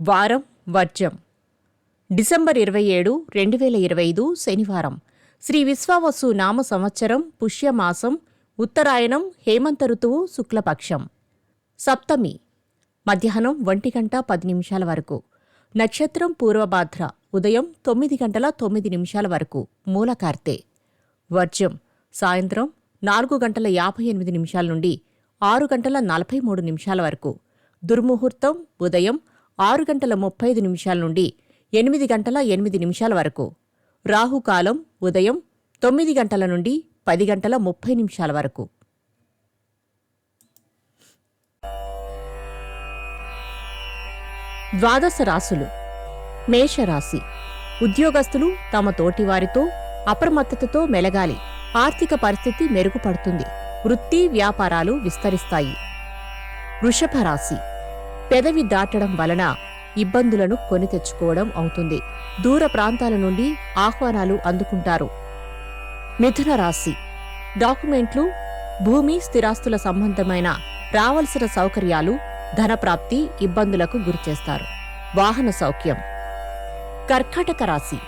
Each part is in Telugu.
వారం వర్జం. డిసెంబర్ ఇరవై ఏడు రెండు వేల ఇరవై ఐదు శనివారం. శ్రీ విశ్వావసు నామ సంవత్సరం పుష్యమాసం ఉత్తరాయణం హేమంత ఋతువు శుక్లపక్షం. సప్తమి మధ్యాహ్నం ఒంటి గంట పది నిమిషాల వరకు. నక్షత్రం పూర్వభాద్ర ఉదయం తొమ్మిది గంటల తొమ్మిది నిమిషాల వరకు. మూలకార్తె. వర్జం సాయంత్రం నాలుగు గంటల యాభై ఎనిమిది నిమిషాల నుండి ఆరు గంటల నలభై మూడు నిమిషాల వరకు. దుర్ముహూర్తం ఉదయం ఆరు గంటల ముప్పై ఐదు నిమిషాల నుండి ఎనిమిది గంటల ఎనిమిది నిమిషాల వరకు. రాహుకాలం ఉదయం తొమ్మిది గంటల నుండి పది గంటల ముప్పై నిమిషాల వరకు. ద్వాదశ రాశులు. మేషరాశి. ఉద్యోగస్తులు తమ తోటివారితో అప్రమత్తతతో మెలగాలి. ఆర్థిక పరిస్థితి మెరుగుపడుతుంది. వృత్తి వ్యాపారాలు విస్తరిస్తాయి. వృషభ రాశి పెదవి దాటడం వలన ఇబ్బందులను కొని తెచ్చుకోవడం అవుతుంది. దూర ప్రాంతాల నుండి ఆహ్వానాలు అందుకుంటారు. మిథున రాశి. డాక్యుమెంట్లు భూమి స్థిరాస్తుల సంబంధమైన రావలసిన సౌకర్యాలు ధనప్రాప్తి ఇబ్బందులకు గురిచేస్తారు. వాహన సౌఖ్యం. కర్కాటక రాశి.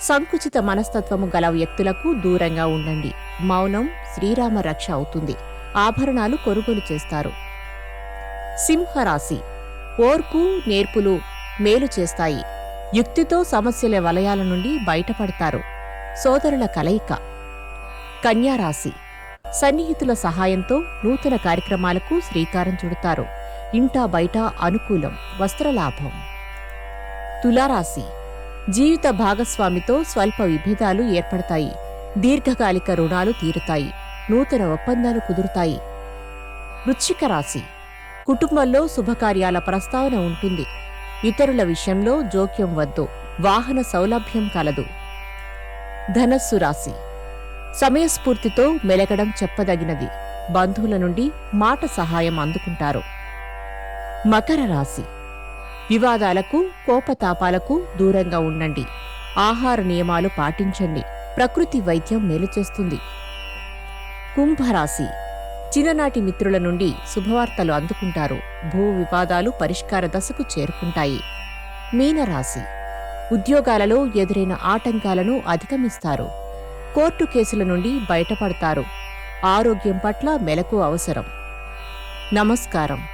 సంకుచిత మనస్తత్వము గల వ్యక్తులకు దూరంగా ఉండండి. మౌనం శ్రీరామ రక్ష అవుతుంది. ఆభరణాలు కొనుగోలు చేస్తారు. సింహరాశి. ఓర్పు నేర్పులు మేలు చేస్తాయి. యుక్తితో సమస్యల వలయాల నుండి బయటపడతారు. సోదరుల కలయిక. కన్యారాశి. సన్నిహితుల సహాయంతో నూతన కార్యక్రమాలకు శ్రీకారం చుడతారు. ఇంటా బయట అనుకూలం వస్త్రలాభం. తులారాశి. జీవిత భాగస్వామితో స్వల్ప విభేదాలు ఏర్పడతాయి. దీర్ఘకాలిక రుణాలు తీరుతాయి. నూతన ఒప్పందాలు కుదురుతాయి. వృశ్చిక రాశి. కుటుంబంలో శుభకార్యాల ప్రస్తావన ఉంటుంది. ఇతరుల విషయంలో జోక్యం వద్దు. వాహన సౌలభ్యం కలదు. ధనస్సు రాశి. సమయస్ఫూర్తితో మెలగడం చెప్పదగినది. బంధువుల నుండి మాట సహాయం అందుకుంటారు. మకర రాశి. వివాదాలకు కోపతాపాలకు దూరంగా ఉండండి. ఆహార నియమాలు పాటించండి. ప్రకృతి వైద్యం మేలు చేస్తుంది. కుంభరాశి. చిన్ననాటి మిత్రుల నుండి శుభవార్తలు అందుకుంటారు. భూ వివాదాలు పరిష్కార దశకు చేరుకుంటాయి. మీనరాశి. ఉద్యోగాలలో ఎదురైన ఆటంకాలను అధిగమిస్తారు. కోర్టు కేసుల నుండి బయటపడతారు. ఆరోగ్యం పట్ల మెలకు అవసరం. నమస్కారం.